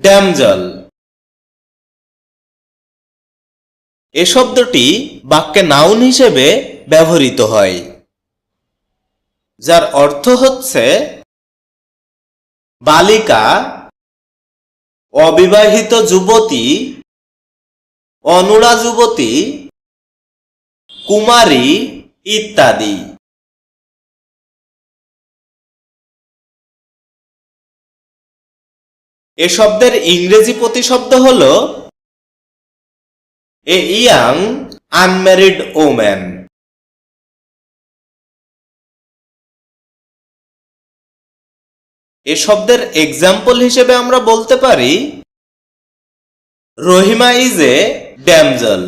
ড্যামজল এ শব্দটি বাক্যে নাউন হিসেবে ব্যবহৃত হয়, যার অর্থ হচ্ছে বালিকা, অবিবাহিত যুবতী, অনুরা যুবতী, কুমারী ইত্যাদি। এ শব্দের ইংরেজি প্রতিশব্দ হল এ ইয়াং আনম্যারিড ওম্যান। এ শব্দের এক্সাম্পল হিসেবে আমরা বলতে পারি রহিমা ইজ এ ড্যামজল।